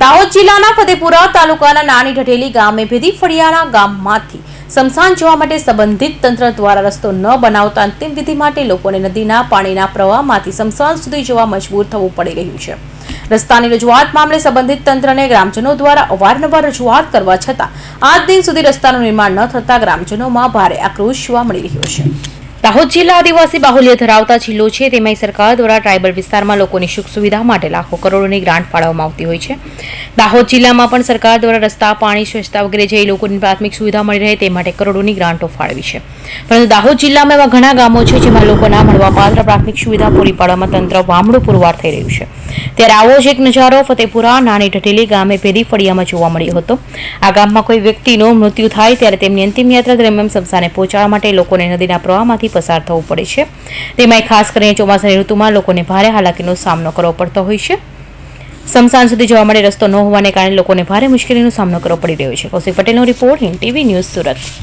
દાહોદ જિલ્લાના ફતેપુરા તાલુકાના નાની ઢટેલી ગામે ભેદી ફળિયાના ગામમાંથી સ્મશાન જવા માટે સંબંધિત તંત્ર દ્વારા રસ્તો ન બનાવતા અંતિમ વિધિ માટે લોકોને નદીના પાણીના પ્રવાહમાંથી સ્મશાન સુધી જવા મજબૂર થવું પડી રહ્યું છે. રસ્તાની રજૂઆત મામલે સંબંધિત તંત્રને ગ્રામજનો દ્વારા અવારનવાર રજૂઆત કરવા છતાં આજ દિન સુધી રસ્તાનું નિર્માણ ન થતા ગ્રામજનોમાં ભારે આક્રોશ જોવા મળી રહ્યો છે. દાહોદ જિલ્લા આદિવાસી બાહુલ્ય ધરાવતા જિલ્લો છે. તેમાં સરકાર દ્વારા ટ્રાઇબલ વિસ્તારમાં લોકોની સુખ સુવિધા માટે લાખો કરોડોની ગ્રાન્ટ ફાળવવામાં આવતી હોય છે. દાહોદ જિલ્લામાં પણ સરકાર દ્વારા રસ્તા, પાણી, સ્વચ્છતા વગેરે જે લોકોની પ્રાથમિક સુવિધા મળી રહે તે માટે કરોડોની ગ્રાન્ટો ફાળવી છે. પરંતુ દાહોદ જિલ્લામાં એવા ઘણા ગામો છે જેમાં લોકોના મળવાપાત્ર પ્રાથમિક સુવિધા પૂરી પાડવામાં તંત્ર વામડું પુરવાર થઈ રહ્યું છે. ત્યારે આવો જ એક નજારો ફતેપુરા નાની ઢટેલી ગામે પેરી ફળિયામાં જોવા મળ્યો હતો. આ ગામમાં કોઈ વ્યક્તિનું મૃત્યુ થાય ત્યારે તેમની અંતિમ યાત્રા દરમિયાન સંસ્થાને પહોંચાડવા માટે લોકોને નદીના પ્રવાહમાંથી પસાર થવું પડે છે. તેમાંય ખાસ કરીને ચોમાસાની ઋતુમાં લોકોને ભારે હાલાકીનો સામનો કરવો પડતો હોય છે. સમસાન સુધી જવા માટે રસ્તો ન હોવાને કારણે લોકોને ભારે મુશ્કેલીનો સામનો કરવો પડી રહ્યો છે. કૌશિક પટેલનો રિપોર્ટ ટીવી ન્યૂઝ સુરત.